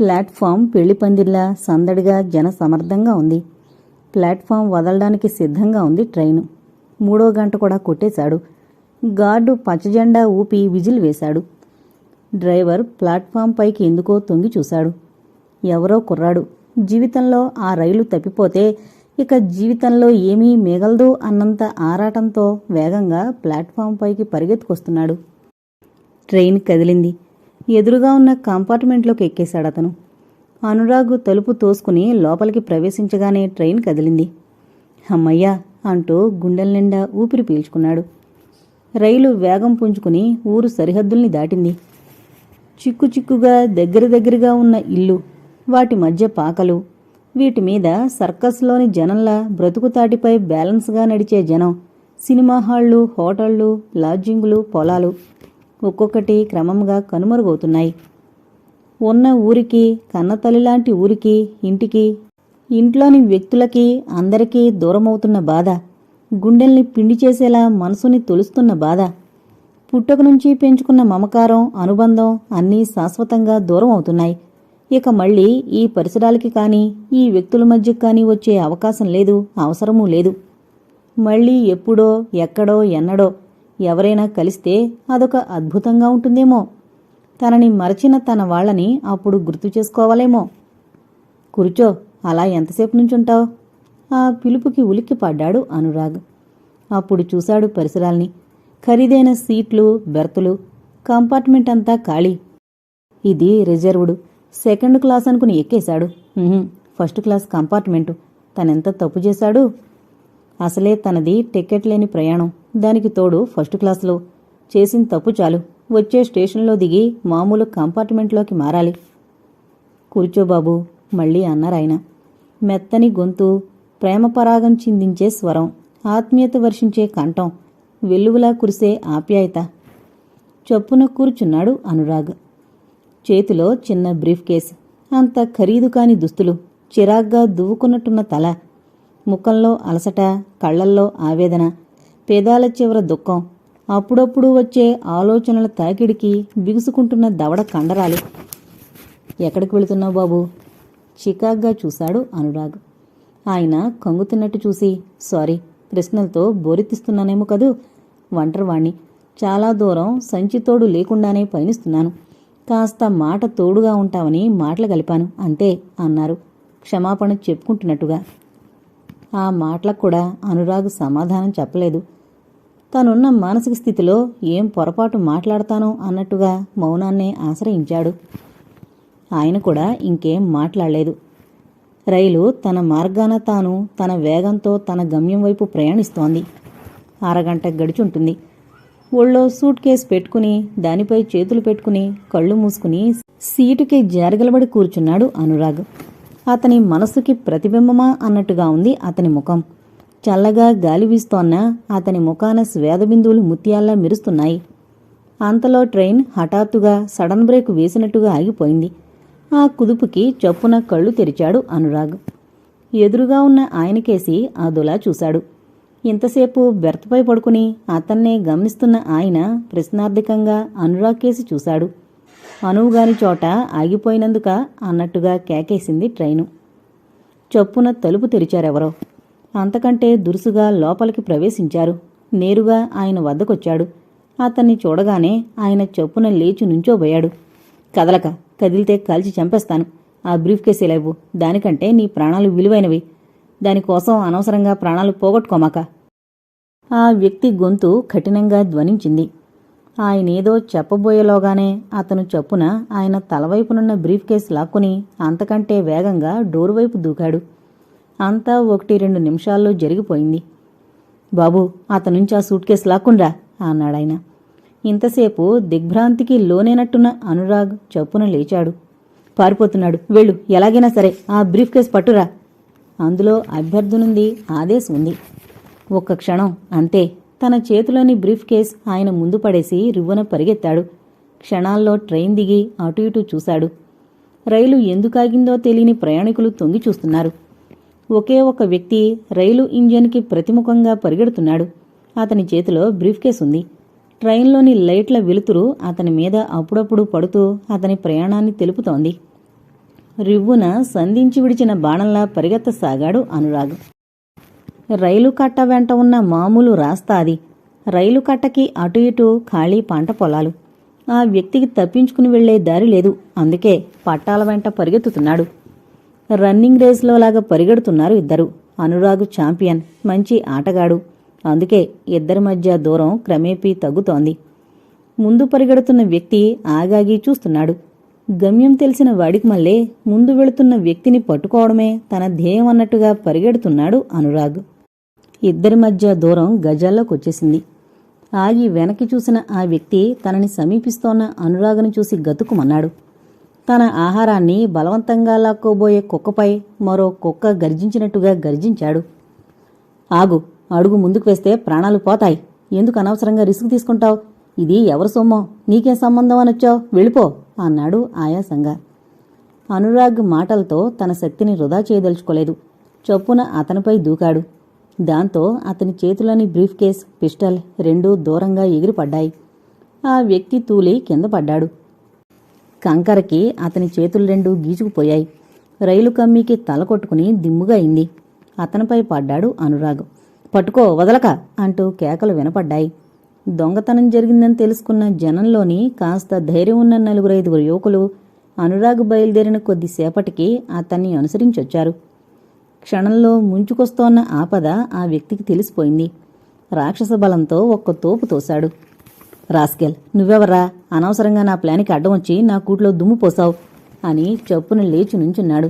Platform పెళ్ళి పందిర్లా సందడిగా జన సమర్థంగా ఉంది. ప్లాట్ఫామ్ వదలడానికి సిద్ధంగా ఉంది ట్రైను. మూడో గంట కూడా కొట్టేశాడు. గార్డు పచ్చజెండా ఊపి విజిల్ వేశాడు. డ్రైవర్ ప్లాట్ఫామ్ పైకి ఎందుకో తొంగి చూశాడు. ఎవరో కుర్రాడు. జీవితంలో ఆ రైలు తప్పిపోతే ఇక జీవితంలో ఏమీ మిగలదు అన్నంత ఆరాటంతో వేగంగా ప్లాట్ఫామ్ పైకి పరిగెత్తుకొస్తున్నాడు. ట్రైన్ కదిలింది. ఎదురుగా ఉన్న కంపార్ట్మెంట్లోకి ఎక్కేశాడు అతను. అనురాగ్ తలుపు తోసుకుని లోపలికి ప్రవేశించగానే ట్రైన్ కదిలింది. అమ్మయ్యా అంటూ గుండెల నిండా ఊపిరి పీల్చుకున్నాడు. రైలు వేగం పుంజుకుని ఊరు సరిహద్దుల్ని దాటింది. చిక్కు చిక్కుగా దగ్గర దగ్గరగా ఉన్న ఇల్లు వాటి మధ్య పాకలు వీటి మీద సర్కస్లోని జనంలా బ్రతుకుతాటిపై బ్యాలెన్స్గా నడిచే జనం సినిమా హాళ్ళు హోటళ్ళు లాడ్జింగులు పొలాలు ఒక్కొక్కటి క్రమంగా కనుమరుగవుతున్నాయి. ఉన్న ఊరికి కన్నతల్లిలాంటి ఊరికి ఇంటికి ఇంట్లోని వ్యక్తులకి అందరికీ దూరమవుతున్న బాధ గుండెల్ని పిండి చేసేలా మనసుని తొలుస్తున్న బాధ పుట్టక నుంచి పెంచుకున్న మమకారం అనుబంధం అన్నీ శాశ్వతంగా దూరం అవుతున్నాయి ఇక మళ్ళీ ఈ పరిసరాలకి కానీ ఈ వ్యక్తుల మధ్య కానీ వచ్చే అవకాశం లేదు అవసరమూ లేదు. మళ్ళీ ఎప్పుడో ఎక్కడో ఎన్నడో ఎవరైనా కలిస్తే అదొక అద్భుతంగా ఉంటుందేమో. తనని మరచిన తన వాళ్ళని అప్పుడు గుర్తు చేసుకోవాలేమో. కూర్చో అలా ఎంతసేపు నుంచుంటావు? ఆ పిలుపుకి ఉలిక్కి పడ్డాడు అనురాగ్. అప్పుడు చూశాడు పరిసరాల్ని. ఖరీదైన సీట్లు బెర్తులు కంపార్ట్మెంట్ అంతా ఖాళీ. ఇది రిజర్వ్డ్. సెకండ్ క్లాస్ అనుకుని ఎక్కేశాడు. First class compartment. తనెంత తప్పు చేశాడు? అసలే తనది టికెట్ లేని ప్రయాణం. దానికి తోడు ఫస్ట్ క్లాసులో. చేసిన తప్పు చాలు. వచ్చే స్టేషన్లో దిగి మామూలు కంపార్ట్మెంట్లోకి మారాలి. కూర్చోబాబు మళ్ళీ అన్నారాయన మెత్తని గొంతు ప్రేమపరాగం చిందించే స్వరం ఆత్మీయత వర్షించే కంఠం వెల్లువలా కురిసే ఆప్యాయత. చొప్పున కూర్చున్నాడు అనురాగ్. చేతిలో చిన్న బ్రీఫ్ కేస్. అంత ఖరీదు కాని దుస్తులు చిరాగ్గా దువ్వుకున్నట్టున్న తల ముఖంలో అలసట కళ్ళల్లో ఆవేదన పేదాల చివర దుఃఖం. అప్పుడప్పుడు వచ్చే ఆలోచనల తాకిడికి బిగుసుకుంటున్న దవడ కండరాలు. ఎక్కడికి వెళుతున్నావు బాబు? చికాగ్గా చూశాడు అనురాగ్. ఆయన కంగుతున్నట్టు చూసి సారీ ప్రశ్నలతో బోరెత్తిస్తున్నానేమో కదూ? ఒంటరివాణ్ణి. చాలా దూరం సంచితోడు లేకుండానే పయనిస్తున్నాను. కాస్త మాట తోడుగా ఉంటావని మాటలు కలిపాను అంతే అన్నారు. క్షమాపణ చెప్పుకుంటున్నట్టుగా. ఆ మాటలకు కూడా అనురాగ్ సమాధానం చెప్పలేదు. తనున్న మానసిక స్థితిలో ఏం పొరపాటు మాట్లాడతానో అన్నట్టుగా మౌనాన్నే ఆశ్రయించాడు. ఆయన కూడా ఇంకేం మాట్లాడలేదు. రైలు తన మార్గాన తాను తన వేగంతో తన గమ్యం వైపు ప్రయాణిస్తోంది. అరగంట గడిచుంటుంది. ఒళ్ళో సూట్ కేసు పెట్టుకుని దానిపై చేతులు పెట్టుకుని కళ్ళు మూసుకుని సీటుకి జారగలబడి కూర్చున్నాడు అనురాగ్. అతని మనసుకి ప్రతిబింబమా అన్నట్టుగా ఉంది అతని ముఖం. చల్లగా గాలి వీస్తోన్న అతని ముఖాన స్వేదబిందువులు ముత్యాల్లా మెరుస్తున్నాయి. అంతలో ట్రైన్ హఠాత్తుగా సడన్ బ్రేక్ వేసినట్టుగా ఆగిపోయింది. ఆ కుదుపుకి చప్పున కళ్ళు తెరిచాడు అనురాగ్. ఎదురుగా ఉన్న ఆయనకేసి అదోలా చూశాడు. ఇంతసేపు బెర్త్పై పడుకుని అతన్నే గమనిస్తున్న ఆయన ప్రశ్నార్థకంగా అనురాగ్ కేసి చూశాడు. అనువుగాని చోట ఆగిపోయినందుక అన్నట్టుగా కేకేసింది ట్రైను. చొప్పున తలుపు తెరిచారెవరో. అంతకంటే దురుసుగా లోపలికి ప్రవేశించారు. నేరుగా ఆయన వద్దకొచ్చాడు. అతన్ని చూడగానే ఆయన చొప్పున లేచి నుంచోబోయాడు. కదలక కదిలితే కాల్చి చంపేస్తాను. ఆ బ్రీఫ్ కేసు లేవు. దానికంటే నీ ప్రాణాలు విలువైనవి. దానికోసం అనవసరంగా ప్రాణాలు పోగొట్టుకోమాక. ఆ వ్యక్తి గొంతు కఠినంగా ధ్వనించింది. ఆయనేదో చెప్పబోయేలోగానే అతను చప్పున ఆయన తలవైపునున్న బ్రీఫ్ కేసు లాక్కుని అంతకంటే వేగంగా డోర్ వైపు దూకాడు. అంతా ఒకటి రెండు నిమిషాల్లో జరిగిపోయింది. బాబు అతనుంచి ఆ సూట్ కేసు లాక్కుండ్రా అన్నాడాయన ఇంతసేపు దిగ్భ్రాంతికి లోనేనట్టున్న అనురాగ్ చప్పున లేచాడు. పారిపోతున్నాడు. వెళ్ళు. ఎలాగైనా సరే ఆ బ్రీఫ్ కేసు పట్టురా. అందులో అభ్యర్థునుంది ఆదేశం ఉంది. ఒక్క క్షణం. అంతే. తన చేతిలోని బ్రీఫ్ కేస్ ఆయన ముందు పడేసి రివ్వున పరిగెత్తాడు. క్షణాల్లో ట్రైన్ దిగి అటు ఇటు చూశాడు. రైలు ఎందుకాగిందో తెలియని ప్రయాణికులు తొంగి చూస్తున్నారు. ఒకే ఒక వ్యక్తి రైలు ఇంజన్కి ప్రతిముఖంగా పరిగెడుతున్నాడు. అతని చేతిలో బ్రీఫ్ కేస్ ఉంది. ట్రైన్లోని లైట్ల వెలుతురు అతని మీద అప్పుడప్పుడు పడుతూ అతని ప్రయాణాన్ని తెలుపుతోంది. రివ్వున సంధించి విడిచిన బాణంలా పరిగెత్తసాగాడు అనురాగ్. రైలు కట్ట వెంట ఉన్న మామూలు రాస్తా అది. రైలు కట్టకి అటు ఇటు ఖాళీ పంట పొలాలు. ఆ వ్యక్తికి తప్పించుకుని వెళ్ళే దారి లేదు. అందుకే పట్టాల వెంట పరిగెత్తుతున్నాడు. రన్నింగ్ రేస్లో లాగా పరిగెడుతున్నారు ఇద్దరు. అనురాగు ఛాంపియన్ మంచి ఆటగాడు. అందుకే ఇద్దరి మధ్య దూరం క్రమేపీ తగ్గుతోంది. ముందు పరిగెడుతున్న వ్యక్తి ఆగాగి చూస్తున్నాడు. గమ్యం తెలిసిన వాడికి మళ్ళీ ముందు వెళుతున్న వ్యక్తిని పట్టుకోవడమే తన ధ్యేయం అన్నట్టుగా పరిగెడుతున్నాడు అనురాగ్. ఇద్దరి మధ్య దూరం గజాల్లోకి వచ్చేసింది ఆగి వెనక్కి చూసిన ఆ వ్యక్తి తనని సమీపిస్తోన్న అనురాగను చూసి గతుకుమన్నాడు. తన ఆహారాన్ని బలవంతంగా లాక్కోబోయే కుక్కపై మరో కుక్క గర్జించినట్టుగా గర్జించాడు. ఆగు అడుగు ముందుకు వేస్తే ప్రాణాలు పోతాయి. ఎందుకు అనవసరంగా రిస్క్ తీసుకుంటావు? ఇది ఎవరి సొమ్మో? నీకేం సంబంధం అనొచ్చావు వెళ్ళిపో అన్నాడు ఆయాసంగా. అనురాగ్ మాటలతో తన శక్తిని వృధా చేయదలుచుకోలేదు. చొప్పున అతనిపై దూకాడు. దాంతో అతని చేతిలోని బ్రీఫ్ కేస్ పిస్టల్ రెండూ దూరంగా ఎగిరిపడ్డాయి. ఆ వ్యక్తి తూలి కింద పడ్డాడు. కంకరకి అతని చేతులు రెండు గీచుకుపోయాయి రైలు కమ్మీకి తల కొట్టుకుని దిమ్ముగా అయింది. అతనిపై పడ్డాడు అనురాగ్. పట్టుకో వదలక అంటూ కేకలు వినపడ్డాయి. దొంగతనం జరిగిందని తెలుసుకున్న జనంలోని కాస్త ధైర్యం ఉన్న నలుగురైదుగురు యువకులు అనురాగ్ బయలుదేరిన కొద్దిసేపటికి అతన్ని అనుసరించొచ్చారు. క్షణంలో ముంచుకొస్తోన్న ఆపద ఆ వ్యక్తికి తెలిసిపోయింది. రాక్షస బలంతో ఒక్క తోపు తోశాడు. రాస్కెల్ నువ్వెవరా అనవసరంగా నా ప్లాన్కి అడ్డం వచ్చి నా కూట్లో దుమ్ము పోసావు అని చప్పున లేచి నుంచున్నాడు.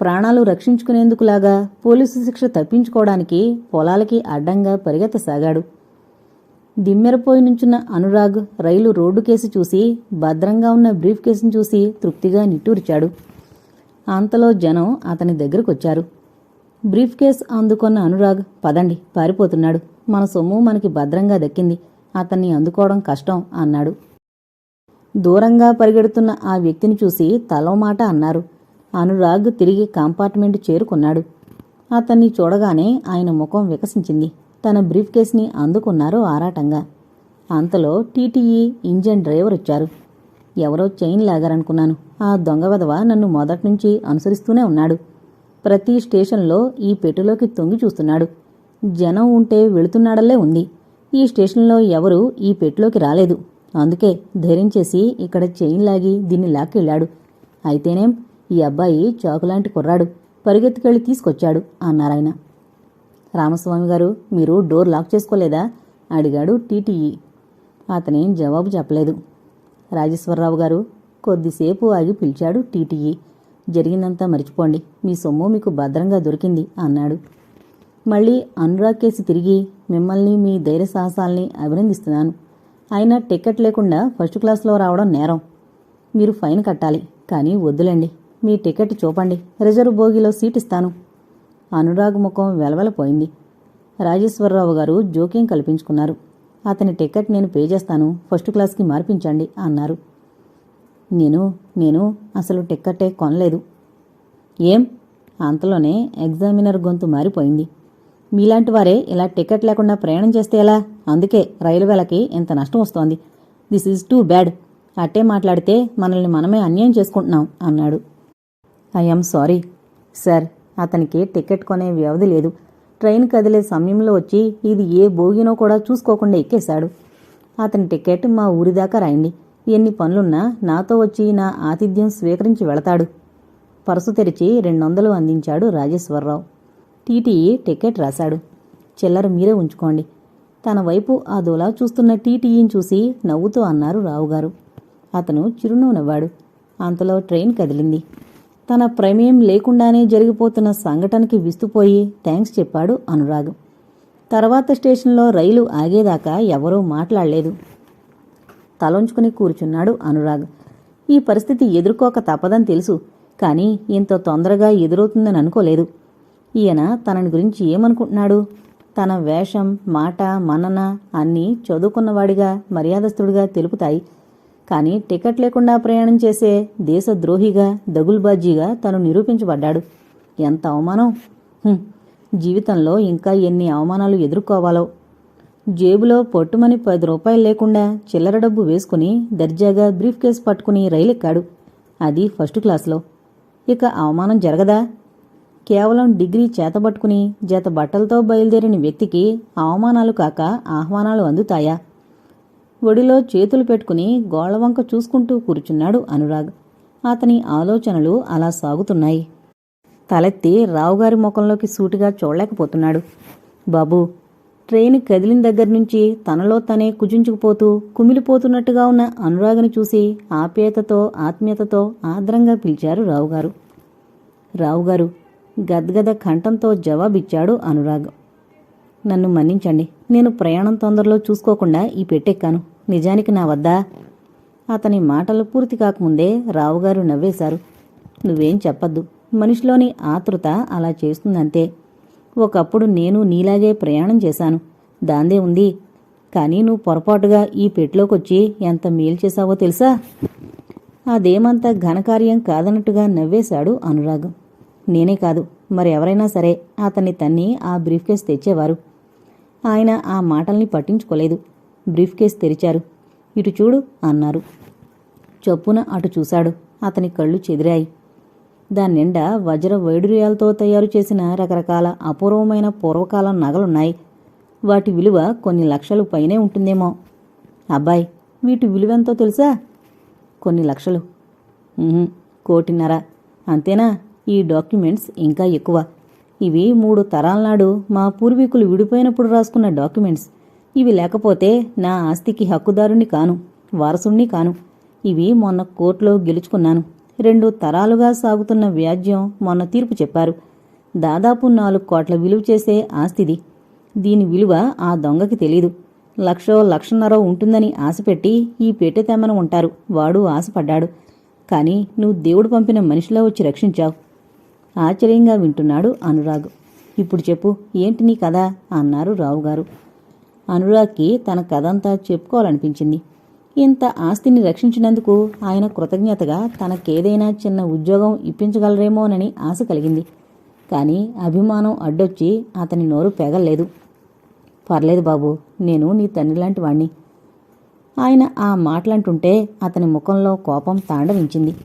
ప్రాణాలు రక్షించుకునేందుకులాగా పోలీసు శిక్ష తప్పించుకోవడానికి పొలాలకి అడ్డంగా పరిగెత్తసాగాడు. దిమ్మెరపోయి నుంచున్న అనురాగ్ రైలు రోడ్డు కేసు చూసి భద్రంగా ఉన్న బ్రీఫ్ కేసును చూసి తృప్తిగా నిట్టూర్చాడు. అంతలో జనం అతని దగ్గరకొచ్చారు. బ్రీఫ్ కేస్ అందుకున్న అనురాగ్ పదండి పారిపోతున్నాడు. మన సొమ్ము మనకి భద్రంగా దక్కింది. అతన్ని అందుకోవడం కష్టం అన్నాడు. దూరంగా పరిగెడుతున్న ఆ వ్యక్తిని చూసి తలో మాట అన్నారు. అనురాగ్ తిరిగి కంపార్ట్మెంట్ చేరుకున్నాడు. అతన్ని చూడగానే ఆయన ముఖం వికసించింది. తన బ్రీఫ్ కేస్ని అందుకున్నారు ఆరాటంగా. అంతలో టీటీఈ ఇంజన్ డ్రైవర్ వచ్చారు. ఎవరో చైన్ లాగారనుకున్నాను. ఆ దొంగ వెధవ నన్ను మొదట్నుంచి అనుసరిస్తూనే ఉన్నాడు. ప్రతి స్టేషన్లో ఈ పెట్టెలోకి తొంగి చూస్తున్నాడు. జనం ఉంటే వెళుతున్నాడల్లే ఉంది. ఈ స్టేషన్లో ఎవరూ ఈ పెట్టెలోకి రాలేదు. అందుకే ధైర్యం చేసి ఇక్కడ చైన్ లాగి దీన్ని లాక్కెళ్ళాడు. అయితేనేం ఈ అబ్బాయి చాకులాంటి కుర్రాడు. పరిగెత్తుకెళ్ళి తీసుకొచ్చాడు అన్నారాయన రామస్వామి గారు మీరు డోర్ లాక్ చేసుకోలేదా? అడిగాడు టీటీఈ. అతనేం జవాబు చెప్పలేదు. రాజేశ్వరరావు గారు కొద్దిసేపు ఆగి పిలిచాడు టీటీఈ. జరిగిందంతా మర్చిపోండి. మీ సొమ్ము మీకు భద్రంగా దొరికింది అన్నాడు. మళ్ళీ అనురాగ్ కేసి తిరిగి మిమ్మల్ని మీ ధైర్య సాహసాల్ని అభినందిస్తున్నాను. అయినా టికెట్ లేకుండా ఫస్ట్ క్లాస్లో రావడం నేరం. మీరు ఫైన్ కట్టాలి కానీ వద్దులేండి. మీ టికెట్ చూపండి. రిజర్వ్ బోగిలో సీట్ ఇస్తాను. అనురాగ్ ముఖం వెలవెలపోయింది. రాజేశ్వరరావు గారు జోక్యం కల్పించుకున్నారు. అతని టికెట్ నేను పే చేస్తాను. ఫస్ట్ క్లాస్కి మార్పించండి అన్నారు. నేను నేను అసలు టిక్కెట్టే కొనలేదు. ఏం? అంతలోనే ఎగ్జామినర్ గొంతు మారిపోయింది. మీలాంటి వారే ఇలా టికెట్ లేకుండా ప్రయాణం చేస్తే ఎలా? అందుకే రైల్వేలకి ఇంత నష్టం వస్తోంది. దిస్ ఈజ్ టూ బ్యాడ్ అట్టే మాట్లాడితే మనల్ని మనమే అన్యాయం చేసుకుంటున్నాం అన్నాడు. ఐఎమ్ సారీ సార్ అతనికి టికెట్ కొనే వ్యవధి లేదు. ట్రైన్ కదిలే సమయంలో వచ్చి ఇది ఏ బోగినో కూడా చూసుకోకుండా ఎక్కేశాడు. అతని టికెట్ మా ఊరి దాకా రాయండి ఎన్ని పనులున్నా నాతో వచ్చి నా ఆతిథ్యం స్వీకరించి వెళతాడు. పర్సు తెరిచి రెండొందలు అందించాడు రాజేశ్వరరావు. టీటీఈ టికెట్ రాశాడు. చిల్లర మీరే ఉంచుకోండి. తన వైపు ఆ దోలా చూస్తున్న టీటీఈని చూసి నవ్వుతూ అన్నారు రావుగారు. అతను చిరునవ్వు నవ్వాడు. అంతలో ట్రైన్ కదిలింది. తన ప్రమేయం లేకుండానే జరిగిపోతున్న సంఘటనకి విస్తుపోయి థ్యాంక్స్ చెప్పాడు అనురాగ్. తర్వాత స్టేషన్లో రైలు ఆగేదాకా ఎవరూ మాట్లాడలేదు. తలొంచుకుని కూర్చున్నాడు అనురాగ్. ఈ పరిస్థితి ఎదుర్కోక తప్పదని తెలుసు కానీ ఇంత తొందరగా ఎదురవుతుందని అనుకోలేదు. ఈయన తనని గురించి ఏమనుకుంటున్నాడు? తన వేషం మాట మనన అన్నీ చదువుకున్నవాడిగా మర్యాదస్తుడిగా తెలుపుతాయి. కానీ టికెట్ లేకుండా ప్రయాణం చేసే దేశద్రోహిగా దగుల్బాజీగా తను నిరూపించబడ్డాడు. ఎంత అవమానం? జీవితంలో ఇంకా ఎన్ని అవమానాలు ఎదుర్కోవాలో? జేబులో పొట్టుమని పది రూపాయలు లేకుండా చిల్లర డబ్బు వేసుకుని దర్జాగా బ్రీఫ్ కేస్ పట్టుకుని రైలెక్కాడు. అది ఫస్ట్ క్లాస్లో. ఇక అవమానం జరగదా? కేవలం డిగ్రీ చేతబట్టుకుని జత బట్టలతో బయలుదేరిన వ్యక్తికి అవమానాలు కాక ఆహ్వానాలు అందుతాయా? ఒడిలో చేతులు పెట్టుకుని గోళ్ళవంక చూసుకుంటూ కూర్చున్నాడు అనురాగ్. అతని ఆలోచనలు అలా సాగుతున్నాయి. తలెత్తి రావుగారి ముఖంలోకి సూటిగా చూడలేకపోతున్నాడు. బాబూ ట్రైన్ కదిలిన దగ్గర నుంచి తనలో తనే కుజించుకుపోతూ కుమిలిపోతున్నట్టుగా ఉన్న అనురాగ్ని చూసి ఆప్యాయతతో ఆత్మీయతతో ఆదరంగా పిలిచారు రావుగారు. రావుగారు గద్గద కంఠంతో జవాబిచ్చాడు అనురాగ్. నన్ను మన్నించండి. నేను ప్రయాణం తొందరలో చూసుకోకుండా ఈ పెట్టెక్కాను. నిజానికి నా వద్దా అతని మాటలు పూర్తి కాకముందే రావుగారు నవ్వేశారు. నువ్వేం చెప్పద్దు. మనిషిలోని ఆతృత అలా చేస్తుందంతే. ఒకప్పుడు నేను నీలాగే ప్రయాణం చేశాను. దాందే ఉంది. కానీ నువ్వు పొరపాటుగా ఈ పెట్లోకొచ్చి ఎంత మేలు చేశావో తెలుసా? అదేమంత ఘనకార్యం కాదన్నట్టుగా నవ్వేశాడు అనురాగం. నేనే కాదు. మరెవరైనా సరే అతన్ని తన్ని ఆ బ్రీఫ్ కేస్ తెచ్చేవారు. ఆయన ఆ మాటల్ని పట్టించుకోలేదు. బ్రీఫ్ కేస్ తెరిచారు. ఇటు చూడు అన్నారు. చొప్పున అటు చూశాడు. అతని కళ్ళు చెదిరాయి. దాని నిండా వజ్ర వైడూర్యాలతో తయారు చేసిన రకరకాల అపూర్వమైన పూర్వకాలం నగలున్నాయి. వాటి విలువ కొన్ని లక్షలు పైనే ఉంటుందేమో. అబ్బాయి వీటి విలువెంతో తెలుసా? కొన్ని లక్షలు. కోటిన్నర. అంతేనా? ఈ డాక్యుమెంట్స్ ఇంకా ఎక్కువ. ఇవి మూడు తరాల నాడు మా పూర్వీకులు విడిపోయినప్పుడు రాసుకున్న డాక్యుమెంట్స్. ఇవి లేకపోతే నా ఆస్తికి హక్కుదారుని కాను వారసుణ్ణి కాను. ఇవి మొన్న కోర్టులో గెలుచుకున్నాను. రెండు తరాలుగా సాగుతున్న వ్యాజ్యం మొన్న తీర్పు చెప్పారు. దాదాపు నాలుగు కోట్ల విలువ చేసే ఆస్తిది. దీని విలువ ఆ దొంగకి తెలీదు. లక్షో లక్షన్నర ఉంటుందని ఆశపెట్టి ఈ పెట్టె తెమ్మని ఉంటారు వాడు ఆశపడ్డాడు. కానీ నువ్వు దేవుడు పంపిన మనిషిలో వచ్చి రక్షించావు. ఆశ్చర్యంగా వింటున్నాడు అనురాగ్. ఇప్పుడు చెప్పు ఏంటి నీ కథ? అన్నారు రావుగారు. అనురాగ్కి తన కథంతా చెప్పుకోవాలనిపించింది. ఇంత ఆస్తిని రక్షించినందుకు ఆయన కృతజ్ఞతగా తనకేదైనా చిన్న ఉద్యోగం ఇప్పించగలరేమోనని ఆశ కలిగింది. కానీ అభిమానం అడ్డొచ్చి అతని నోరు పెగల్లేదు. పర్లేదు బాబు నేను నీ తండ్రి లాంటి వాణ్ణి. ఆయన ఆ మాటలంటుంటే అతని ముఖంలో కోపం తాండవించింది.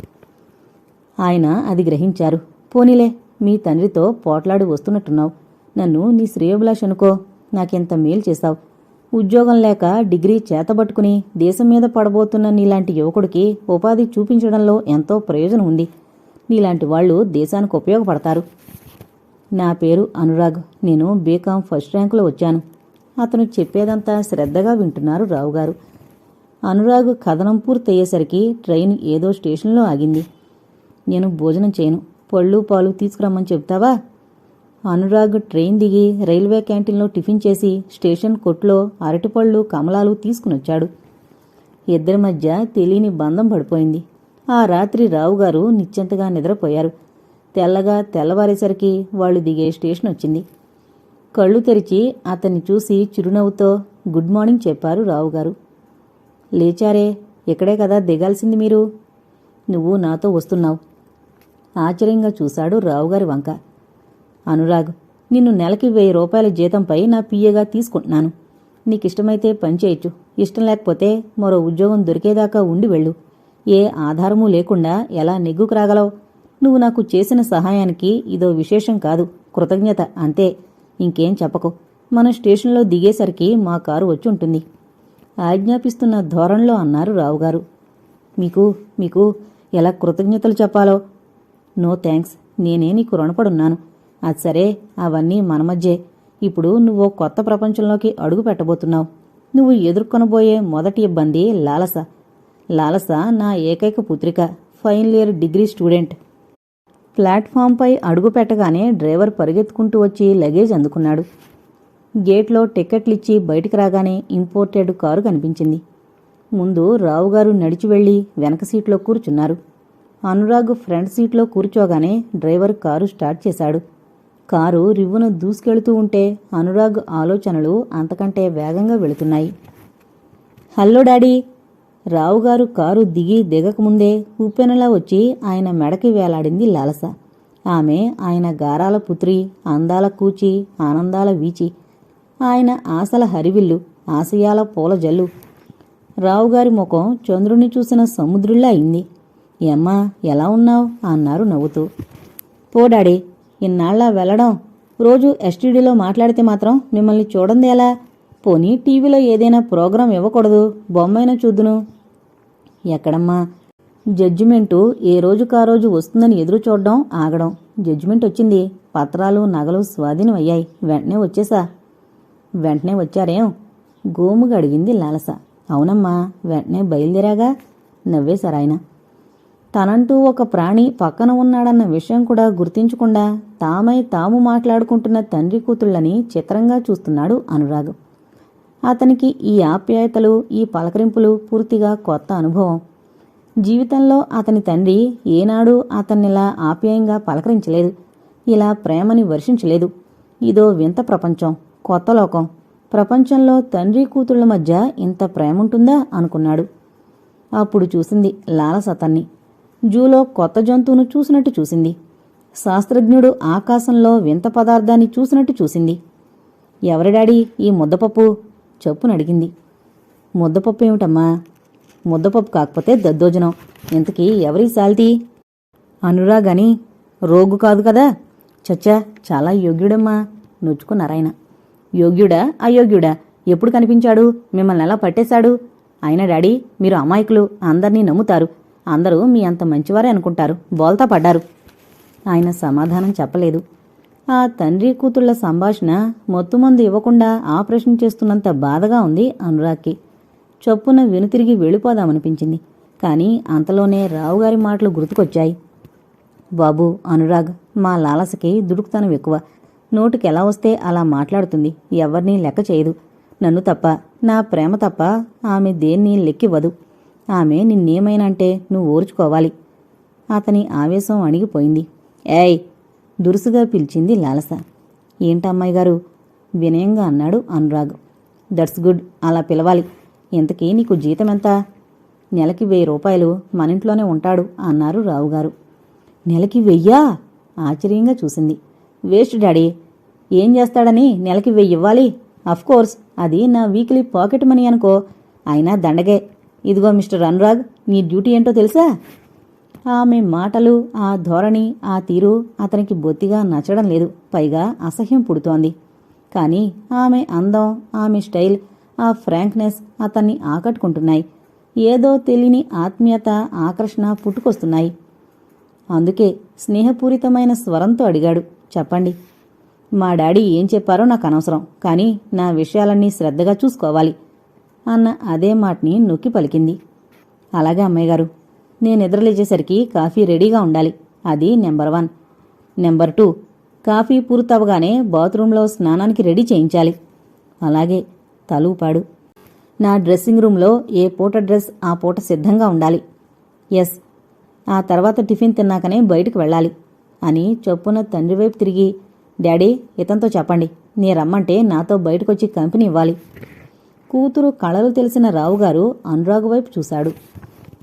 ఆయన అది గ్రహించారు. పోనీలే మీ తండ్రితో పోట్లాడి వస్తున్నట్టున్నావు. నన్ను నీ శ్రేయోభిలాష్ అనుకో నాకెంత మేలు చేశావు. ఉద్యోగం లేక డిగ్రీ చేతబట్టుకుని దేశం మీద పడబోతున్న నీలాంటి యువకుడికి ఉపాధి చూపించడంలో ఎంతో ప్రయోజనం ఉంది. నీలాంటి వాళ్ళు దేశానికి ఉపయోగపడతారు. నా పేరు అనురాగ్. నేను బీకాం ఫస్ట్ ర్యాంకులో వచ్చాను. అతను చెప్పేదంతా శ్రద్ధగా వింటున్నారు రావుగారు. అనురాగ్ కథనం పూర్తయ్యేసరికి ట్రైన్ ఏదో స్టేషన్లో ఆగింది. నేను భోజనం చేయను. పళ్ళు పాలు తీసుకురమ్మని చెప్తావా అనురాగ్ ట్రైన్ దిగి రైల్వే క్యాంటీన్లో టిఫిన్ చేసి స్టేషన్ కొట్లో అరటిపళ్ళు కమలాలు తీసుకునొచ్చాడు. ఇద్దరి మధ్య తెలియని బంధం పడిపోయింది. ఆ రాత్రి రావుగారు నిశ్చింతగా నిద్రపోయారు. తెల్లగా తెల్లవారేసరికి వాళ్ళు దిగే స్టేషన్ వచ్చింది కళ్ళు తెరిచి అతన్ని చూసి చిరునవ్వుతో గుడ్ మార్నింగ్ చెప్పారు రావుగారు. లేచారే ఇక్కడే కదా దిగాల్సింది మీరు? నువ్వు నాతో వస్తున్నావు. ఆశ్చర్యంగా చూశాడు రావుగారి వంక. అనురాగ్ నిన్ను నెలకి వెయ్యి రూపాయల జీతంపై నా పియ్యగా తీసుకుంటున్నాను. నీకిష్టమైతే పనిచేయొచ్చు ఇష్టం లేకపోతే మరో ఉద్యోగం దొరికేదాకా ఉండి వెళ్ళు. ఏ ఆధారమూ లేకుండా ఎలా నెగ్గుకు రాగలవు? నువ్వు నాకు చేసిన సహాయానికి ఇదో విశేషం కాదు. కృతజ్ఞత అంతే. ఇంకేం చెప్పకు. మనం స్టేషన్లో దిగేసరికి మా కారు వచ్చి ఉంటుంది. ఆజ్ఞాపిస్తున్న ధోరణిలో అన్నారు రావుగారు. మీకు మీకు ఎలా కృతజ్ఞతలు చెప్పాలో? నో థ్యాంక్స్ నేనే నీకు రుణపడున్నాను. అది సరే అవన్నీ మన మధ్యే. ఇప్పుడు నువ్వు కొత్త ప్రపంచంలోకి అడుగు పెట్టబోతున్నావు. నువ్వు ఎదుర్కొనబోయే మొదటి ఇబ్బంది లాలస. లాలస నా ఏకైక పుత్రిక ఫైనల్ ఇయర్ డిగ్రీ స్టూడెంట్. ప్లాట్ఫామ్పై అడుగు పెట్టగానే డ్రైవర్ పరిగెత్తుకుంటూ వచ్చి లగేజ్ అందుకున్నాడు. గేట్లో టిక్కెట్లిచ్చి బయటికి రాగానే ఇంపోర్టెడ్ కారు కనిపించింది. ముందు రావుగారు నడిచి వెళ్ళి వెనక సీట్లో కూర్చున్నారు. అనురాగ్ ఫ్రంట్ సీట్లో కూర్చోగానే డ్రైవర్ కారు స్టార్ట్ చేశాడు. కారు రివ్వును దూసుకెళుతూ ఉంటే అనురాగ్ ఆలోచనలు అంతకంటే వేగంగా వెళుతున్నాయి. Hello daddy. రావుగారు కారు దిగి దిగకముందే ఉప్పెనలా వచ్చి ఆయన మెడకి వేలాడింది లాలస. ఆమె ఆయన గారాల పుత్రి అందాల కూచి ఆనందాల వీచి. ఆయన ఆశల హరివిల్లు ఆశయాల పూల జల్లు రావుగారి ముఖం చంద్రుని చూసిన సముద్రుల్లా అయింది. ఎమ్మా ఎలా ఉన్నావు? అన్నారు నవ్వుతూ. పోడాడే ఇన్నాళ్ళ వెళ్ళడం రోజు ఎస్టీడీలో మాట్లాడితే మాత్రం మిమ్మల్ని చూడండి ఎలా? పోనీ టీవీలో ఏదైనా ప్రోగ్రాం ఇవ్వకూడదు బొమ్మైనా చూద్దును. ఎక్కడమ్మా? జడ్జిమెంటు ఏ రోజుకా రోజు వస్తుందని ఎదురు చూడడం ఆగడం. జడ్జిమెంట్ వచ్చింది. పత్రాలు నగలు స్వాధీనం అయ్యాయి. వెంటనే వచ్చేసా? వెంటనే వచ్చారేం? గోముగా అడిగింది లాలస. అవునమ్మా వెంటనే బయలుదేరాగా? నవ్వేశారాయన. తనంటూ ఒక ప్రాణి పక్కన ఉన్నాడన్న విషయం కూడా గుర్తించకుండా తామై తాము మాట్లాడుకుంటున్న తండ్రి కూతుళ్ళని చిత్రంగా చూస్తున్నాడు అనురాగ్. అతనికి ఈ ఆప్యాయతలు ఈ పలకరింపులు పూర్తిగా కొత్త అనుభవం. జీవితంలో అతని తండ్రి ఏనాడు అతన్నిలా ఆప్యాయంగా పలకరించలేదు. ఇలా ప్రేమని వర్షించలేదు. ఇదో వింత ప్రపంచం కొత్త లోకం. ప్రపంచంలో తండ్రి కూతుళ్ళ మధ్య ఇంత ప్రేముంటుందా అనుకున్నాడు. అప్పుడు చూసింది లాలసతన్ని జూలో కొత్త జంతువును చూసినట్టు చూసింది. శాస్త్రజ్ఞుడు ఆకాశంలో వింత పదార్థాన్ని చూసినట్టు చూసింది. ఎవరి డాడీ ఈ ముద్దపప్పు? చెప్పునడిగింది ముద్దపప్పు ఏమిటమ్మా? ముద్దపప్పు కాకపోతే దద్దోజనం. ఇంతకీ ఎవరి సాల్తీ? అనురాగ్ అని రోగు కాదు కదా? చచ్చా చాలా యోగ్యుడమ్మా. నొచ్చుకున్నారాయన యోగ్యుడా? అయోగ్యుడా? ఎప్పుడు కనిపించాడు? మిమ్మల్ని ఎలా పట్టేశాడు? అయినా డాడీ మీరు అమాయకులు. అందర్నీ నమ్ముతారు. అందరూ మీ అంత మంచివారే అనుకుంటారు. బోల్తా పడ్డారు. ఆయన సమాధానం చెప్పలేదు. ఆ తండ్రి కూతుళ్ళ సంభాషణ మొత్తుమందు ఇవ్వకుండా ఆపరేషన్ చేస్తున్నంత బాధగా ఉంది అనురాగ్కి. చొప్పున వెనుతిరిగి వెళ్ళిపోదామనిపించింది. కానీ అంతలోనే రావుగారి మాటలు గుర్తుకొచ్చాయి. బాబు అనురాగ్ మా లాలసకి దుడుకుతనం ఎక్కువ. నోటికి ఎలా వస్తే అలా మాట్లాడుతుంది. ఎవరినీ లెక్క చేయదు. నన్ను తప్ప నా ప్రేమ తప్ప ఆమె దేన్ని లెక్కివ్వదు. ఆమె నిన్నేమైనంటే నువ్వు ఓర్చుకోవాలి. అతని ఆవేశం అణిగిపోయింది. ఏయ్! దురుసుగా పిలిచింది లాలస. ఏంటమ్మాయి గారు? వినయంగా అన్నాడు అనురాగ్. That's good. అలా పిలవాలి. ఇంతకీ నీకు జీతం ఎంత నెలకి వెయ్యి రూపాయలు మన ఇంట్లోనే ఉంటాడు అన్నారు రావుగారు. నెలకి వెయ్యా? ఆశ్చర్యంగా చూసింది. Waste daddy. ఏం చేస్తాడని నెలకి వెయ్యి ఇవ్వాలి? కోర్స్. అది నా వీక్లీ పాకెట్ మనీ అనుకో. అయినా దండగే. ఇదిగో మిస్టర్ అనురాగ్ నీ డ్యూటీ ఏంటో తెలుసా? ఆమె మాటలు ఆ ధోరణి ఆ తీరు అతనికి బొత్తిగా నచ్చడం లేదు. పైగా అసహ్యం పుడుతోంది. కానీ ఆమె అందం ఆమె స్టైల్ ఆ ఫ్రాంక్నెస్ అతన్ని ఆకట్టుకుంటున్నాయి. ఏదో తెలియని ఆత్మీయత ఆకర్షణ పుట్టుకొస్తున్నాయి. అందుకే స్నేహపూరితమైన స్వరంతో అడిగాడు. చెప్పండి. మా డాడీ ఏం చెప్పారో నాకు అనవసరం. కానీ నా విషయాలన్నీ శ్రద్ధగా చూసుకోవాలి. అన్న అదే మాటని నొక్కి పలికింది. అలాగే అమ్మాయి గారు నేను నిద్రలేచేసరికి కాఫీ రెడీగా ఉండాలి. అది number one. Number two coffee పూర్తవగానే బాత్రూంలో స్నానానికి రెడీ చేయించాలి. అలాగే తలూపాడు నా డ్రెస్సింగ్ రూమ్లో ఏ పూట డ్రెస్ ఆ పూట సిద్ధంగా ఉండాలి. ఎస్ ఆ తర్వాత టిఫిన్ తిన్నాకనే బయటకు వెళ్ళాలి అని చొప్పున తండ్రి వైపు తిరిగి డాడీ ఇతంతో చెప్పండి. నీ రమ్మంటే నాతో బయటకొచ్చి కంపెనీ ఇవ్వాలి. కూతురు కళలు తెలిసిన రావుగారు అనురాగ్ వైపు చూశాడు.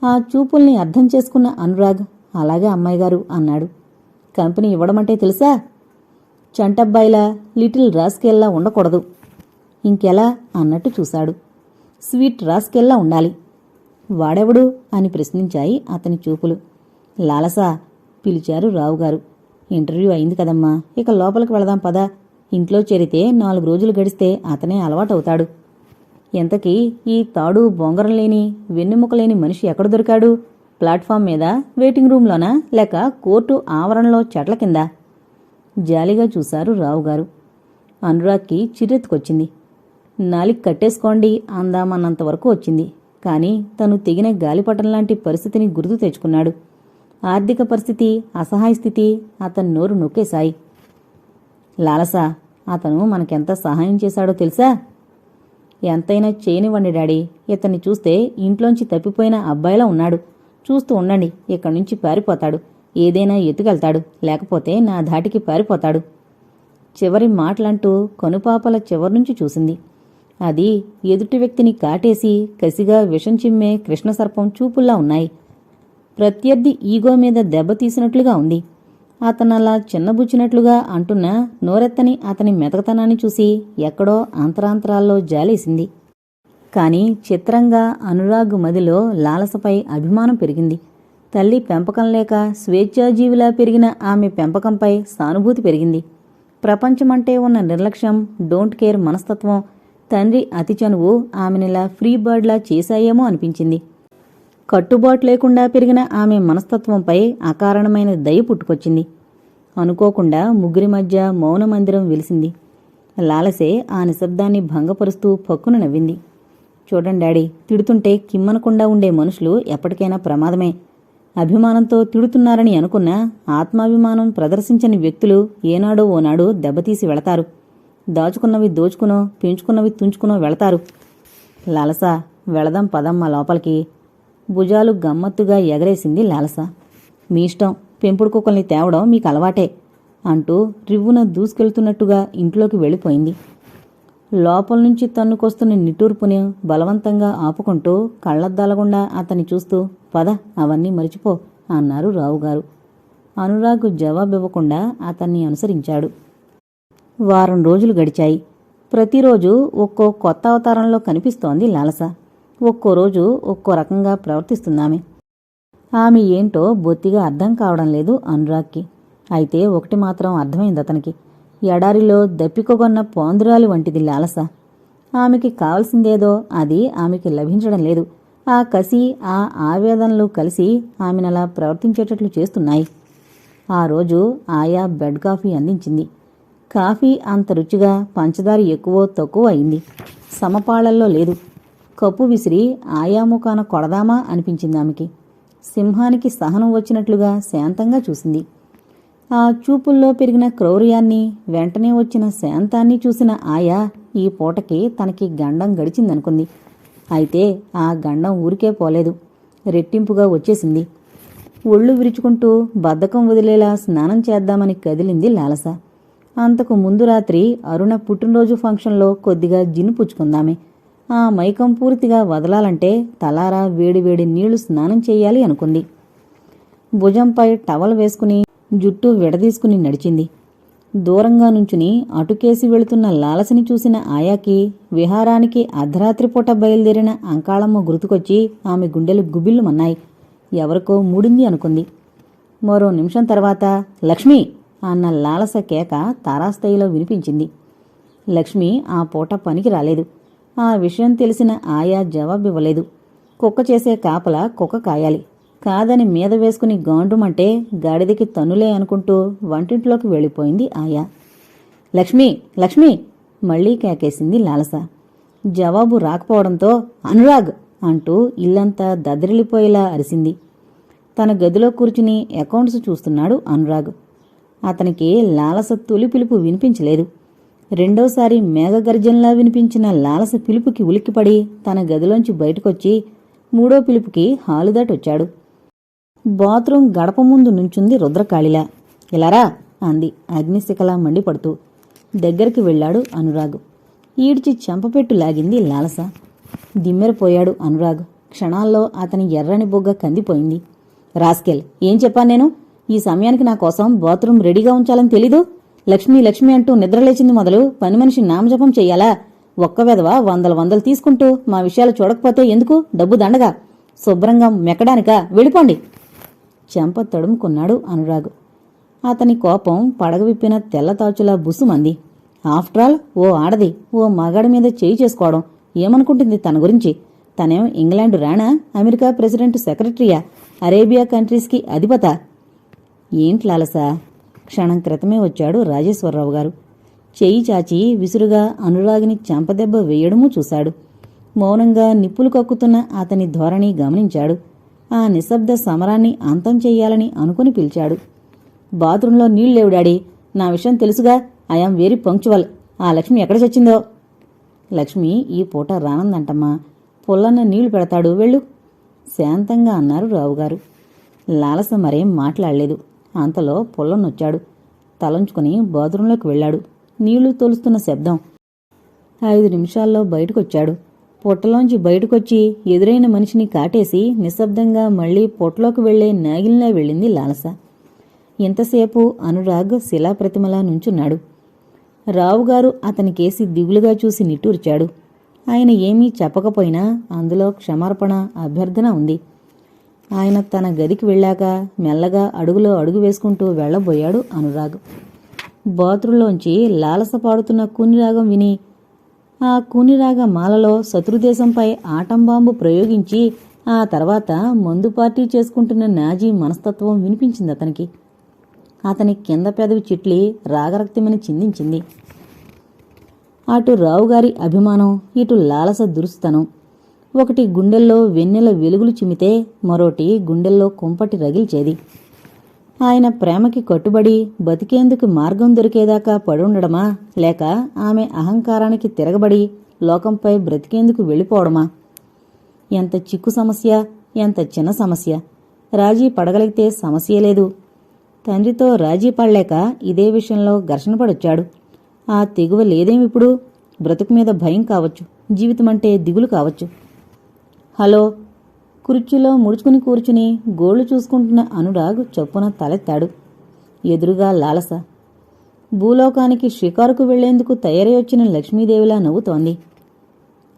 ఆ చూపుల్ని అర్థం చేసుకున్న అనురాగ్ అలాగే అమ్మాయి గారు అన్నాడు. కంపెనీ ఇవ్వడమంటే తెలుసా? చంటబ్బాయిలా లిటిల్ రాస్కెల్లా ఉండకూడదు. ఇంకెలా? అన్నట్టు చూశాడు. స్వీట్ రాస్కెల్లా ఉండాలి. వాడెవడు? అని ప్రశ్నించాయి అతని చూపులు. లాలసా పిలిచారు రావుగారు. ఇంటర్వ్యూ అయింది కదమ్మా. ఇక లోపలికి వెళదాం పదా. ఇంట్లో చేరితే నాలుగు రోజులు గడిస్తే అతనే అలవాటవుతాడు. ఎంతకీ ఈ తాడు బొంగరం లేని వెన్నెముక లేని మనిషి ఎక్కడ దొరికాడు? ప్లాట్ఫామ్ మీద వెయిటింగ్ రూమ్లోనా? లేక కోర్టు ఆవరణలో చెట్ల కింద? జాలిగా చూశారు రావుగారు. అనురాగ్కి చిరెత్తుకొచ్చింది. నాలిక్ కట్టేసుకోండి అందామన్నంత వరకు వచ్చింది. కానీ తను తెగిన గాలిపటం లాంటి పరిస్థితిని గుర్తు తెచ్చుకున్నాడు. ఆర్థిక పరిస్థితి అసహాయ స్థితి అతని నోరు నొక్కేశాయి. లాలసా అతను మనకెంత సహాయం చేశాడో తెలుసా? ఎంతైనా చేయనివ్వండి డాడీ. ఇతన్ని చూస్తే ఇంట్లోంచి తప్పిపోయిన అబ్బాయిలా ఉన్నాడు. చూస్తూ ఉండండి ఇక్కడి నుంచి పారిపోతాడు. ఏదైనా ఎత్తుకెళ్తాడు లేకపోతే నా ధాటికి పారిపోతాడు. చివరి మాటలంటూ కనుపాపల చివరి నుంచి చూసింది. అది ఎదుటి వ్యక్తిని కాటేసి కసిగా విషం చిమ్మే కృష్ణసర్పం చూపుల్లా ఉన్నాయి. ప్రత్యర్థి ఈగో మీద దెబ్బతీసినట్లుగా ఉంది. అతనలా చిన్నబుచ్చినట్లుగా అంటున్న నోరెత్తని అతని మెతకతనాన్ని చూసి ఎక్కడో అంతరాంతరాల్లో జాలేసింది. కాని చిత్రంగా అనురాగ్ మదిలో లాలసపై అభిమానం పెరిగింది. తల్లి పెంపకం లేక స్వేచ్ఛాజీవిలా పెరిగిన ఆమె పెంపకంపై సానుభూతి పెరిగింది. ప్రపంచమంటే ఉన్న నిర్లక్ష్యం డోంట్ కేర్ మనస్తత్వం తండ్రి అతి చనువు ఆమెనిలా ఫ్రీ బర్డ్లా చేశాయేమో అనిపించింది. కట్టుబాటు లేకుండా పెరిగిన ఆమె మనస్తత్వంపై అకారణమైన దయ పుట్టుకొచ్చింది. అనుకోకుండా ముగ్గురి మధ్య మౌన మందిరం వెలిసింది. లాలసే ఆ నిశ్శబ్దాన్ని భంగపరుస్తూ పక్కున నవ్వింది. చూడండి డాడీ తిడుతుంటే కిమ్మనకుండా ఉండే మనుషులు ఎప్పటికైనా ప్రమాదమే. అభిమానంతో తిడుతున్నారని అనుకున్న ఆత్మాభిమానం ప్రదర్శించని వ్యక్తులు ఏనాడో ఓనాడు దెబ్బతీసి వెళతారు. దాచుకున్నవి దోచుకునో పెంచుకున్నవి తుంచుకునో వెళతారు. లాలసా వెళదాం పదమ్మ లోపలికి. భుజాలు గమ్మత్తుగా ఎగరేసింది లాలస. మీ ఇష్టం. పెంపుడు కుక్కల్ని తేవడం మీకు అలవాటే అంటూ రివ్వున దూసుకెళ్తున్నట్టుగా ఇంట్లోకి వెళ్ళిపోయింది. లోపల నుంచి తన్నుకొస్తున్న నిట్టూర్పుని బలవంతంగా ఆపుకుంటూ కళ్ళద్దాలగుండా అతన్ని చూస్తూ పద అవన్నీ మరిచిపో అన్నారు రావుగారు. అనురాగ్ జవాబివ్వకుండా అతన్ని అనుసరించాడు. వారం రోజులు గడిచాయి. ప్రతిరోజు ఒక్కో కొత్త అవతారంలో కనిపిస్తోంది లాలస. ఒక్కో రోజు ఒక్కో రకంగా ప్రవర్తిస్తుందామె. ఆమె ఏంటో బొత్తిగా అర్థం కావడం లేదు అనురాగ్కి. అయితే ఒకటి మాత్రం అర్థమైంది అతనికి. ఎడారిలో దప్పికొగొన్న పోందురాలు వంటిది లాలస. ఆమెకి కావలసిందేదో అది ఆమెకి లభించడం లేదు. ఆ కసి ఆ ఆవేదనలు కలిసి ఆమెనలా ప్రవర్తించేటట్లు చేస్తున్నాయి. ఆ రోజు ఆయా బెడ్ కాఫీ అందించింది. కాఫీ అంత రుచిగా పంచదార ఎక్కువ తక్కువ అయింది. సమపాళల్లో లేదు. కప్పు విసిరి ఆయా కొడదామా అనిపించింది ఆమెకి. సింహానికి సహనం వచ్చినట్లుగా శాంతంగా చూసింది. ఆ చూపుల్లో పెరిగిన క్రౌర్యాన్ని వెంటనే వచ్చిన శాంతాన్ని చూసిన ఆయా ఈ పూటకి తనకి గండం గడిచిందనుకుంది. అయితే ఆ గండం ఊరికే పోలేదు. రెట్టింపుగా వచ్చేసింది. ఒళ్ళు విరుచుకుంటూ బద్ధకం వదిలేలా స్నానం చేద్దామని కదిలింది లాలస. అంతకు ముందు రాత్రి అరుణ పుట్టినరోజు ఫంక్షన్లో కొద్దిగా జిన్ను పుచ్చుకుందామే. ఆ మైకం పూర్తిగా వదలాలంటే తలారా వేడివేడి నీళ్ళు స్నానం చేయాలి అనుకుంది. భుజంపై టవల్ వేసుకుని జుట్టు విడదీసుకుని నడిచింది. దూరంగా నుంచుని అటుకేసి వెళుతున్న లాలసని చూసిన ఆయాకి విహారానికి అర్ధరాత్రి పూట బయలుదేరిన అంకాళమ్మ గుర్తుకొచ్చి ఆమె గుండెలు గుబిల్లుమన్నాయి. ఎవరికో మూడింది అనుకుంది. మరో నిమిషం తర్వాత లక్ష్మి! అన్న లాలస కేక తారాస్థాయిలో వినిపించింది. లక్ష్మి ఆ పూట పనికి రాలేదు. ఆ విషయం తెలిసిన ఆయా జవాబివ్వలేదు. కుక్క చేసే కాపల కుక్క కాయాలి. కాదని మీద వేసుకుని గాండుమంటే గాడిదకి తన్నులే అనుకుంటూ వంటింట్లోకి వెళ్ళిపోయింది ఆయా. లక్ష్మి లక్ష్మి! మళ్ళీ కేకేసింది లాలస. జవాబు రాకపోవడంతో అనురాగ్ అంటూ ఇల్లంతా దద్దరిల్లిపోయేలా అరిసింది. తన గదిలో కూర్చుని అకౌంట్స్ చూస్తున్నాడు అనురాగ్. అతనికి లాలస తొలి పిలుపు వినిపించలేదు. రెండోసారి మేఘగర్జనలా వినిపించిన లాలస పిలుపుకి ఉలిక్కిపడి తన గదిలోంచి బయటకొచ్చి మూడో పిలుపుకి హాలు దాటొచ్చాడు. బాత్రూం గడప ముందు నుంచుంది రుద్రకాళిలా. ఇలారా అంది అగ్నిశిఖలా మండిపడుతూ. దగ్గరికి వెళ్ళాడు అనురాగ్. ఈడ్చి చెంపపెట్టు లాగింది లాలస. దిమ్మెరపోయాడు అనురాగ్. క్షణాల్లో అతని ఎర్రని బొగ్గ కందిపోయింది. రాస్కెల్ ఏం చెప్పాను నేను? ఈ సమయానికి నా కోసం బాత్రూం రెడీగా ఉంచాలని తెలీదు? లక్ష్మి లక్ష్మి అంటూ నిద్రలేచింది మొదలు పని మనిషి నామజపం చెయ్యాలా ఒక్క వెధవ వందల వందలు తీసుకుంటూ మా విషయాలు చూడకపోతే ఎందుకు? డబ్బు దండగా. శుభ్రంగా మెక్కడానికా? వెళ్ళిపోండి. చెంప తడుముకున్నాడు అనురాగ్. అతని కోపం పడగ విప్పిన తెల్లతాచులా బుసుమంది ఆఫ్టర్ ఆల్ ఓ ఆడది ఓ మగాడి మీద చేయి చేసుకోవడం ఏమనుకుంటుంది తన గురించి? తనేం ఇంగ్లాండ్ రాణా? అమెరికా ప్రెసిడెంట్ సెక్రటరీయా? అరేబియా కంట్రీస్కి అధిపత? ఏంటి లాలసా? క్షణం క్రితమే వచ్చాడు రాజేశ్వరరావు గారు. చెయ్యి చాచి విసురుగా అనురాగిని చెంపదెబ్బ వేయడమూ చూశాడు. మౌనంగా నిప్పులు కక్కుతున్న అతని ధోరణి గమనించాడు. ఆ నిశ్శబ్ద సమరాన్ని అంతం చెయ్యాలని అనుకుని పిలిచాడు. బాత్రూంలో నీళ్ళు డాడీ. నా విషయం తెలుసుగా. I am very punctual. ఆ లక్ష్మి ఎక్కడ చచ్చిందో? లక్ష్మి ఈ పూట రానందంటమ్మా. పుల్లన్న నీళ్ళు పెడతాడు. వెళ్ళు. శాంతంగా అన్నారు రావుగారు. లాలస మరేం మాట్లాడలేదు. అంతలో పుల్లన్నొచ్చాడు తలంచుకుని బాత్రూంలోకి వెళ్ళాడు. నీళ్ళు తొలుస్తున్న శబ్దం. ఐదు నిమిషాల్లో బయటకొచ్చాడు. పొట్టలోంచి బయటకొచ్చి ఎదురైన మనిషిని కాటేసి నిశ్శబ్దంగా మళ్ళీ పొట్టలోకి వెళ్ళే నాగిల్లా వెళ్ళింది లాలస. ఇంతసేపు అనురాగ్ శిలాప్రతిమలా నుంచున్నాడు. రావుగారు అతనికేసి దిగులుగా చూసి నిట్టూర్చాడు. ఆయన ఏమీ చెప్పకపోయినా అందులో క్షమార్పణ అభ్యర్థన ఉంది. ఆయన తన గదికి వెళ్ళాక మెల్లగా అడుగులో అడుగు వేసుకుంటూ వెళ్ళబోయాడు అనురాగ్. బాత్రూంలోంచి లాలస పాడుతున్న కూనిరాగం విని ఆ కూనిరాగ మాలలో శత్రుదేశంపై ఆటంబాంబు ప్రయోగించి ఆ తర్వాత మందు పార్టీ చేసుకుంటున్న నాజీ మనస్తత్వం వినిపించింది అతనికి. అతని కింద పెదవి చిట్లి రాగరక్తమని చిందించింది. అటు రావుగారి అభిమానం ఇటు లాలస దురుస్తనం. ఒకటి గుండెల్లో వెన్నెల వెలుగులు చిమితే మరోటి గుండెల్లో కుంపటి రగిల్చేది. ఆయన ప్రేమకి కట్టుబడి బతికేందుకు మార్గం దొరికేదాకా పడుండడమా? లేక ఆమె అహంకారానికి తిరగబడి లోకంపై బ్రతికేందుకు వెళ్ళిపోవడమా? ఎంత చిక్కు సమస్య ఎంత చిన్న సమస్య. రాజీ పడగలిగితే సమస్య లేదు. తండ్రితో రాజీ పడలేక ఇదే విషయంలో ఘర్షణ పడొచ్చాడు. ఆ తెగువ లేదేమిప్పుడు? బ్రతుకు మీద భయం కావచ్చు. జీవితం అంటే దిగులు కావచ్చు. హలో. కుర్చీలో ముడుచుకుని కూర్చుని గోళ్ళు చూసుకుంటున్న అనురాగ్ చొప్పున తలెత్తాడు. ఎదురుగా లాలస. భూలోకానికి షికారుకు వెళ్ళేందుకు తయారై వచ్చిన లక్ష్మీదేవిలా నవ్వుతోంది.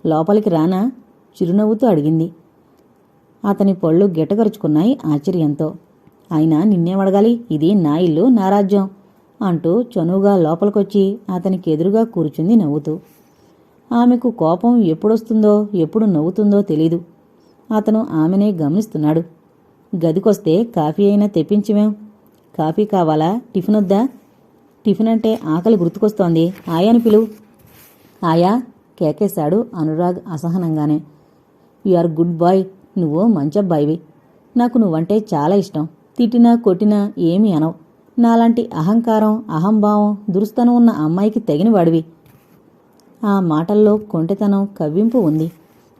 లోపలికి రానా? చిరునవ్వుతూ అడిగింది. అతని పళ్ళు గిటకరుచుకున్నాయి ఆశ్చర్యంతో. అయినా నిన్నేమడగాలి ఇది నా ఇల్లు నా రాజ్యం అంటూ చనువుగా లోపలికొచ్చి అతనికి ఎదురుగా కూర్చుంది నవ్వుతూ. ఆమెకు కోపం ఎప్పుడొస్తుందో ఎప్పుడు నవ్వుతుందో తెలీదు. అతను ఆమెనే గమనిస్తున్నాడు. గదికొస్తే కాఫీ అయినా తెప్పించమేం కాఫీ కావాలా? టిఫిన్ వద్దా టిఫిన్ అంటే ఆకలి గుర్తుకొస్తోంది. ఆయాని పిలువు ఆయా కేకేశాడు Anurag అసహనంగానే. You are good boy. నువ్వు మంచి అబ్బాయివి నాకు నువ్వంటే చాలా ఇష్టం. తిట్టినా కొట్టినా ఏమీ అనవు. నాలాంటి అహంకారం అహంభావం దురుస్తనం ఉన్న అమ్మాయికి తగినవాడివి. ఆ మాటల్లో కొంటెతనం కవ్వింపు ఉంది.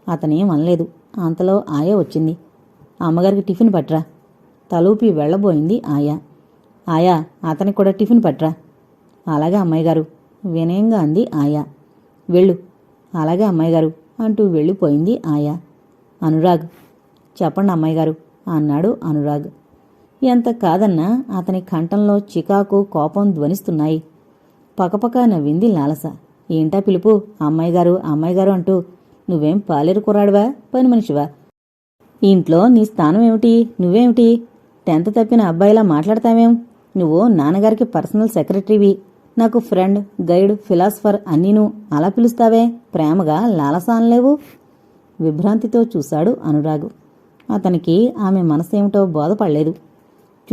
అతనేం అనలేదు. అంతలో ఆయ వచ్చింది. అమ్మగారికి టిఫిన్ పట్రా. తలూపి వెళ్ళబోయింది ఆయా. ఆయా అతనికి కూడా టిఫిన్ పట్రా. అలాగే అమ్మాయి గారు వినయంగా అంది ఆయా. వెళ్ళు. అలాగే అమ్మాయి గారు అంటూ వెళ్ళిపోయింది ఆయా. అనురాగ్. చెప్పండి అమ్మాయి గారు అన్నాడు అనురాగ్. ఎంత కాదన్నా అతని కంఠంలో చికాకు కోపం ధ్వనిస్తున్నాయి. పకపక నవ్వింది లాలస. ఏంటా పిలుపు? అమ్మాయి గారు అమ్మాయి గారు అంటూ నువ్వేం పాలేరు కురాడువా పని మనిషివా? ఇంట్లో నీ స్థానం ఏమిటి? నువ్వేమిటి? టెన్త్ తప్పిన అబ్బాయిలా మాట్లాడతావేం? నువ్వు నాన్నగారికి పర్సనల్ సెక్రటరీవి. నాకు ఫ్రెండ్ గైడ్ ఫిలాసఫర్ అన్నీను అలా పిలుస్తావే? ప్రేమగా లాలసానలేవు? విభ్రాంతితో చూశాడు అనురాగ్. అతనికి ఆమె మనసేమిటో బోధపడలేదు.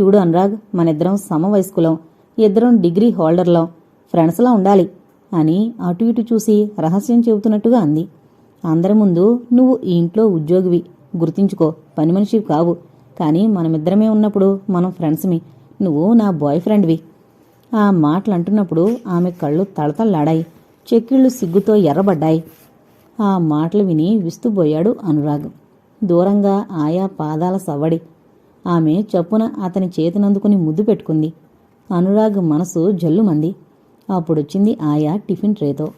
చూడు అనురాగ్ మనిద్దరం సమవయస్కులం. ఇద్దరం డిగ్రీ హోల్డర్లం. ఫ్రెండ్స్లా ఉండాలి. అని అటు ఇటు చూసి రహస్యం చెబుతున్నట్టుగా అంది. అందరి ముందు నువ్వు ఈ ఇంట్లో ఉద్యోగివి. గుర్తించుకో పని మనిషివి కావు. కానీ మనమిద్దరమే ఉన్నప్పుడు మనం ఫ్రెండ్స్మి. నువ్వు నా బాయ్ ఫ్రెండ్వి. ఆ మాటలు అంటున్నప్పుడు ఆమె కళ్ళు తళతళలాడాయి. చెక్కిళ్ళు సిగ్గుతో ఎర్రబడ్డాయి. ఆ మాటలు విని విస్తుబోయాడు అనురాగ్. దూరంగా ఆయా పాదాల సవ్వడి. ఆమె చప్పున అతని చేతినందుకుని ముద్దు పెట్టుకుంది. అనురాగ్ మనసు జల్లుమంది. అప్పుడొచ్చింది ఆయా టిఫిన్ ట్రేతో.